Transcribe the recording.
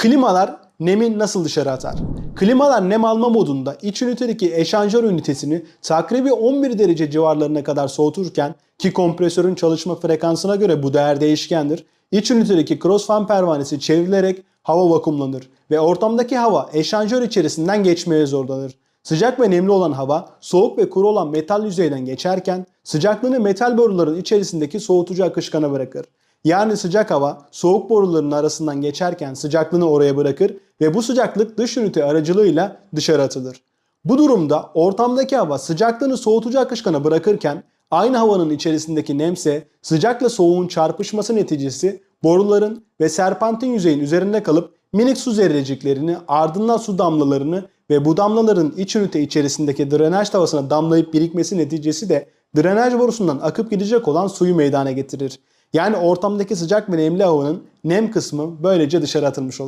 Klimalar nemi nasıl dışarı atar? Klimalar nem alma modunda iç ünitedeki eşanjör ünitesini takribi 11 derece civarlarına kadar soğuturken ki kompresörün çalışma frekansına göre bu değer değişkendir. İç ünitedeki crossfan pervanesi çevrilerek hava vakumlanır ve ortamdaki hava eşanjör içerisinden geçmeye zorlanır. Sıcak ve nemli olan hava soğuk ve kuru olan metal yüzeyden geçerken sıcaklığını metal boruların içerisindeki soğutucu akışkana bırakır. Yani sıcak hava soğuk boruların arasından geçerken sıcaklığını oraya bırakır ve bu sıcaklık dış ünite aracılığıyla dışarı atılır. Bu durumda ortamdaki hava sıcaklığını soğutucu akışkana bırakırken aynı havanın içerisindeki nemse sıcakla soğuğun çarpışması neticesi boruların ve serpantin yüzeyin üzerinde kalıp minik su zerreciklerini ardından su damlalarını ve bu damlaların iç ünite içerisindeki drenaj tavasına damlayıp birikmesi neticesi de drenaj borusundan akıp gidecek olan suyu meydana getirir. Yani ortamdaki sıcak ve nemli havanın nem kısmı böylece dışarı atılmış olur.